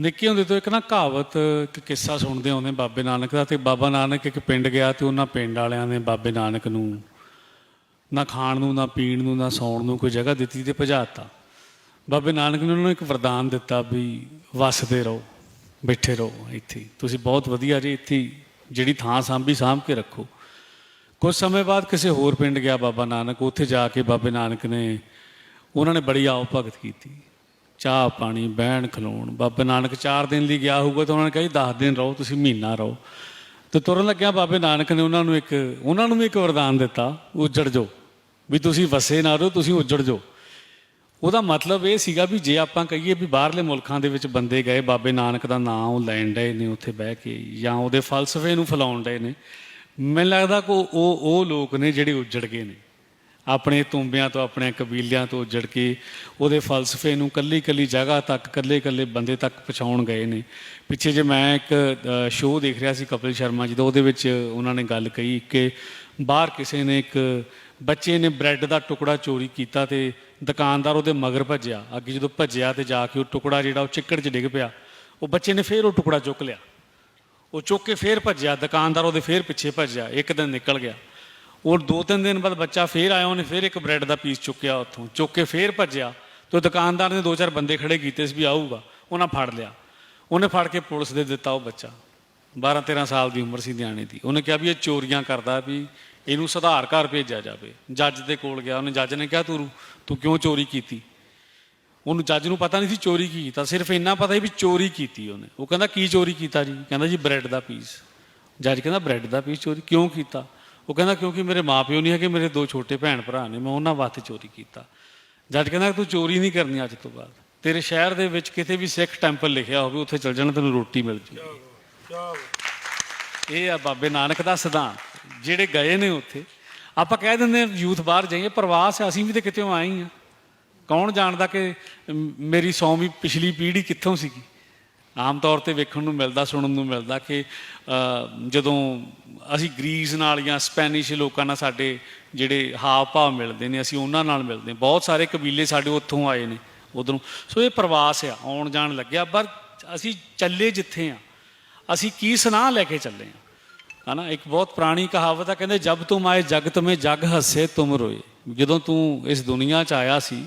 ਨਿੱਕੇ ਹੁੰਦੇ ਤੋਂ ਇੱਕ ਨਾ ਕਹਾਵਤ ਇੱਕ ਕਿੱਸਾ ਸੁਣਦੇ ਆਉਂਦੇ ਬਾਬੇ ਨਾਨਕ ਦਾ, ਤੇ ਬਾਬਾ ਨਾਨਕ ਇੱਕ ਪਿੰਡ ਗਿਆ ਤੇ ਉਹਨਾਂ ਪਿੰਡ ਵਾਲਿਆਂ ਨੇ ਬਾਬੇ ਨਾਨਕ ਨੂੰ ਨਾ ਖਾਣ ਨੂੰ, ਨਾ ਪੀਣ ਨੂੰ, ਨਾ ਸੌਣ ਨੂੰ ਕੋਈ ਜਗ੍ਹਾ ਦਿੱਤੀ ਤੇ ਭਜਾਤਾ। ਬਾਬੇ ਨਾਨਕ ਨੇ ਉਹਨਾਂ ਨੂੰ ਇੱਕ ਵਰਦਾਨ ਦਿੱਤਾ ਵੀ ਵਸਦੇ ਰਹੋ, ਬੈਠੇ ਰਹੋ ਇੱਥੇ। ਤੁਸੀਂ ਬਹੁਤ ਵਧੀਆ ਜੀ ਇੱਥੇ ਜਿਹੜੀ ਥਾਂ ਸਾਂਭੀ ਸਾਂਭ ਕੇ ਰੱਖੋ। ਕੁਝ ਸਮੇਂ ਬਾਅਦ ਕਿਸੇ ਹੋਰ ਪਿੰਡ ਗਿਆ ਬਾਬਾ ਨਾਨਕ, ਉੱਥੇ ਜਾ ਕੇ ਬਾਬੇ ਨਾਨਕ ਨੇ, ਉਹਨਾਂ ਨੇ ਬੜੀ ਆਓ ਭਗਤ ਕੀਤੀ। ਚਾਹ ਪਾਣੀ, ਬਹਿਣ, ਖਲੋਣ। ਬਾਬੇ ਨਾਨਕ 4 ਦਿਨ ਲਈ ਗਿਆ ਹੋਊਗਾ ਤਾਂ ਉਹਨਾਂ ਨੇ ਕਹੀ 10 ਦਿਨ ਰਹੋ, ਤੁਸੀਂ ਮਹੀਨਾ ਰਹੋ। ਤੇ ਤੁਰਨ ਲੱਗਿਆ ਬਾਬੇ ਨਾਨਕ ਨੇ ਉਹਨਾਂ ਨੂੰ ਇੱਕ, ਉਹਨਾਂ ਨੂੰ ਵੀ ਇੱਕ ਵਰਦਾਨ ਦਿੱਤਾ, ਉਜੜ ਜਾਓ। ਵੀ ਤੁਸੀਂ ਵਸੇ ਨਾ ਰਹੋ, ਤੁਸੀਂ ਉਜੜ ਜਾਓ। ਉਹਦਾ ਮਤਲਬ ਇਹ ਸੀਗਾ ਵੀ ਜੇ ਆਪਾਂ ਕਹੀਏ ਵੀ ਬਾਹਰਲੇ ਮੁਲਕਾਂ ਦੇ ਵਿੱਚ ਬੰਦੇ ਗਏ, ਬਾਬੇ ਨਾਨਕ ਦਾ ਨਾਮ ਉਹ ਲੈਣ ਡਏ ਨੇ ਉੱਥੇ ਬਹਿ ਕੇ, ਜਾਂ ਉਹਦੇ ਫਲਸਫੇ ਨੂੰ ਫੈਲਾਉਣ ਡਏ ਨੇ, ਮੈਨੂੰ ਲੱਗਦਾ ਕੋ ਉਹ ਉਹ ਲੋਕ ਨੇ ਜਿਹੜੇ ਉੱਜੜ ਗਏ ਨੇ। ਆਪਣੇ ਤੁੰਬਿਆਂ ਤੋਂ ਆਪਣੇ ਕਬੀਲਿਆਂ ਤੋਂ ਉੱਜੜ ਕੇ ਉਹਦੇ ਫਲਸਫੇ ਨੂੰ ਕੱਲੀ ਕੱਲੀ ਜਗ੍ਹਾ ਤੱਕ, ਕੱਲੇ ਕੱਲੇ ਬੰਦੇ ਤੱਕ ਪਹੁੰਚਾਉਣ ਗਏ ਨੇ। ਪਿੱਛੇ ਜੇ ਮੈਂ ਇੱਕ ਸ਼ੋਅ ਦੇਖ ਰਿਹਾ ਸੀ ਕਪਿਲ ਸ਼ਰਮਾ ਜੀ ਦਾ, ਉਹਦੇ ਵਿੱਚ ਉਹਨਾਂ ਨੇ ਗੱਲ ਕਹੀ ਕਿ ਬਾਹਰ ਕਿਸੇ ਨੇ ਇੱਕ ਬੱਚੇ ਨੇ ਬ੍ਰੈਡ ਦਾ ਟੁਕੜਾ ਚੋਰੀ ਕੀਤਾ ਤੇ ਦੁਕਾਨਦਾਰ ਉਹਦੇ ਮਗਰ ਭੱਜਿਆ। ਅੱਗੇ ਜਦੋਂ ਭੱਜਿਆ ਤੇ ਜਾ ਕੇ ਉਹ ਟੁਕੜਾ ਜਿਹੜਾ ਉਹ ਚਿੱਕੜ 'ਚ ਡਿੱਗ ਪਿਆ, ਉਹ ਬੱਚੇ ਨੇ ਫੇਰ ਉਹ ਟੁਕੜਾ ਚੁੱਕ ਲਿਆ। ਉਹ ਚੁੱਕ ਕੇ ਫੇਰ ਭੱਜਿਆ, ਦੁਕਾਨਦਾਰ ਉਹਦੇ ਫੇਰ ਪਿੱਛੇ ਭੱਜਿਆ, ਇੱਕ ਦਿਨ ਨਿਕਲ ਗਿਆ। ਉਹ ਦੋ ਤਿੰਨ ਦਿਨ ਬਾਅਦ ਬੱਚਾ ਫੇਰ ਆਇਆ, ਉਹਨੇ ਫੇਰ ਇੱਕ ਬ੍ਰੈਡ ਦਾ ਪੀਸ ਚੁੱਕਿਆ ਉੱਥੋਂ, ਚੁੱਕ ਕੇ ਫੇਰ ਭੱਜਿਆ। ਤੇ ਦੁਕਾਨਦਾਰ ਨੇ ਦੋ ਚਾਰ ਬੰਦੇ ਖੜੇ ਕੀਤੇ ਸੀ ਵੀ ਆਊਗਾ, ਉਹਨਾਂ ਫੜ ਲਿਆ। ਉਹਨੇ ਫੜ ਕੇ ਪੁਲਿਸ ਦੇ ਦਿੱਤਾ ਉਹ ਬੱਚਾ। 12 13 ਸਾਲ ਦੀ ਉਮਰ ਸੀ ਨਿਆਣੇ ਦੀ। ਉਹਨੇ ਕਿਹਾ ਵੀ ਇਹ ਚੋਰੀਆਂ ਕਰਦਾ ਵੀ ਇਹਨੂੰ ਸੁਧਾਰ ਘਰ ਭੇਜਿਆ ਜਾਵੇ। ਜੱਜ ਦੇ ਕੋਲ ਗਿਆ, ਉਹਨੇ ਜੱਜ ਨੇ ਕਿਹਾ, ਤੂੰ ਤੂੰ ਕਿਉਂ ਚੋਰੀ ਕੀਤੀ? ਉਹਨੂੰ ਜੱਜ ਨੂੰ ਪਤਾ ਨਹੀਂ ਸੀ ਚੋਰੀ ਕੀ ਕੀਤਾ, ਸਿਰਫ ਇੰਨਾ ਪਤਾ ਸੀ ਵੀ ਚੋਰੀ ਕੀਤੀ ਉਹਨੇ। ਉਹ ਕਹਿੰਦਾ, ਕੀ ਚੋਰੀ ਕੀਤਾ ਜੀ? ਕਹਿੰਦਾ ਜੀ, ਬ੍ਰੈਡ ਦਾ ਪੀਸ। ਜੱਜ ਕਹਿੰਦਾ, ਬ੍ਰੈਡ ਦਾ ਪੀਸ ਚੋਰੀ ਕਿਉਂ ਕੀਤਾ? ਉਹ ਕਹਿੰਦਾ ਕਿਉਂਕਿ ਮੇਰੇ ਮਾਪਿਓ ਨਹੀਂ ਹੈਗੇ ਮੇਰੇ ਦੋ ਛੋਟੇ ਭੈਣ ਭਰਾ ਨੇ ਮੈਂ ਉਹਨਾਂ ਵਾਸਤੇ ਚੋਰੀ ਕੀਤਾ। ਜੱਜ ਕਹਿੰਦਾ ਤੂੰ ਚੋਰੀ ਨਹੀਂ ਕਰਨੀ ਅੱਜ ਤੋਂ ਬਾਅਦ। ਤੇਰੇ ਸ਼ਹਿਰ ਦੇ ਵਿੱਚ ਕਿਤੇ ਵੀ ਸਿੱਖ ਟੈਂਪਲ ਲਿਖਿਆ ਹੋਵੇ ਉੱਥੇ ਚਲ ਜਾਣਾ ਤੈਨੂੰ ਰੋਟੀ ਮਿਲ ਜੂਗੀ। ਇਹ ਆ ਬਾਬੇ ਨਾਨਕ ਦਾ ਸਿਧਾਂਤ। ਜਿਹੜੇ ਗਏ ਨੇ ਉੱਥੇ ਆਪਾਂ ਕਹਿ ਦਿੰਦੇ ਯੂਥ ਬਾਹਰ ਜਾਈਏ ਪ੍ਰਵਾਸ ਹੈ ਅਸੀਂ ਵੀ ਤੇ ਕਿਤੇੋਂ ਆਏ ਹੀ ਆ। ਕੌਣ ਜਾਣਦਾ ਕਿ ਮੇਰੀ ਸੌਵੀਂ ਪਿਛਲੀ ਪੀੜ੍ਹੀ ਕਿੱਥੋਂ ਸੀਗੀ? ਆਮ ਤੌਰ ਤੇ ਵੇਖਣ ਨੂੰ ਮਿਲਦਾ, ਸੁਣਨ ਨੂੰ ਮਿਲਦਾ ਕਿ ਜਦੋਂ ਅਸੀਂ ਗ੍ਰੀਸ ਨਾਲ ਜਾਂ ਸਪੈਨਿਸ਼ ਲੋਕਾਂ ਨਾਲ ਸਾਡੇ ਜਿਹੜੇ ਹਾਵ ਭਾਵ ਮਿਲਦੇ ਨੇ, ਅਸੀਂ ਉਹਨਾਂ ਨਾਲ ਮਿਲਦੇ ਬਹੁਤ ਸਾਰੇ ਕਬੀਲੇ ਸਾਡੇ ਉੱਥੋਂ ਆਏ ਨੇ, ਉਧਰੋਂ। ਸੋ ਇਹ ਪ੍ਰਵਾਸ ਆ, ਆਉਣ ਜਾਣ ਲੱਗਿਆ। ਪਰ ਅਸੀਂ ਚੱਲੇ ਜਿੱਥੇ ਆ? ਅਸੀਂ ਕੀ ਸਨਾਹ ਲੈ ਕੇ ਚੱਲੇ ਆ? ਹਨਾ, ਇੱਕ ਬਹੁਤ ਪੁਰਾਣੀ ਕਹਾਵਤ ਆ, ਕਹਿੰਦੇ, ਜਬ ਤੁਮ ਆਏ ਜਗਤ ਮੇ ਜਗ ਹੱਸੇ ਤੁਮ ਰੋਏ। ਜਦੋਂ ਤੂੰ ਇਸ ਦੁਨੀਆ 'ਚ ਆਇਆ ਸੀ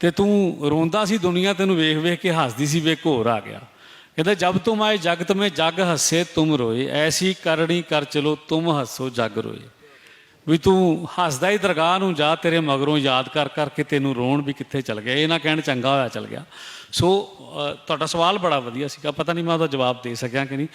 ਤੇ ਤੂੰ ਰੋਂਦਾ ਸੀ ਦੁਨੀਆ, ਤੈਨੂੰ ਵੇਖ ਵੇਖ ਕੇ ਹੱਸਦੀ ਸੀ ਵੇ ਘੋਰ ਆ ਗਿਆ। ਕਹਿੰਦਾ, ਜਬ ਤੁਮ ਆਏ, ਜਗਤ ਮੇ ਜਗ ਹੱਸੇ, ਤੁਮ ਰੋਏ। ਐਸੀ ਕਰਨੀ ਕਰ ਚਲੋ, ਤੁਮ ਹੱਸੋ, ਜਗ ਰੋਏ। ਵੀ ਤੂੰ ਹੱਸਦਾ ਹੀ ਦਰਗਾਹ ਨੂੰ ਜਾ, ਤੇਰੇ ਮਗਰੋਂ ਯਾਦ ਕਰ ਕਰਕੇ ਤੈਨੂੰ ਰੋਣ ਵੀ ਕਿੱਥੇ ਚਲ ਗਿਆ। ਇਹ ਨਾ ਕਹਿਣ ਚੰਗਾ ਹੋਇਆ ਚਲ ਗਿਆ। ਸੋ ਤੁਹਾਡਾ ਸਵਾਲ ਬੜਾ ਵਧੀਆ ਸੀਗਾ। ਪਤਾ ਨਹੀਂ ਮੈਂ ਉਹਦਾ ਜਵਾਬ ਦੇ ਸਕਿਆ ਕਿ ਨਹੀਂ।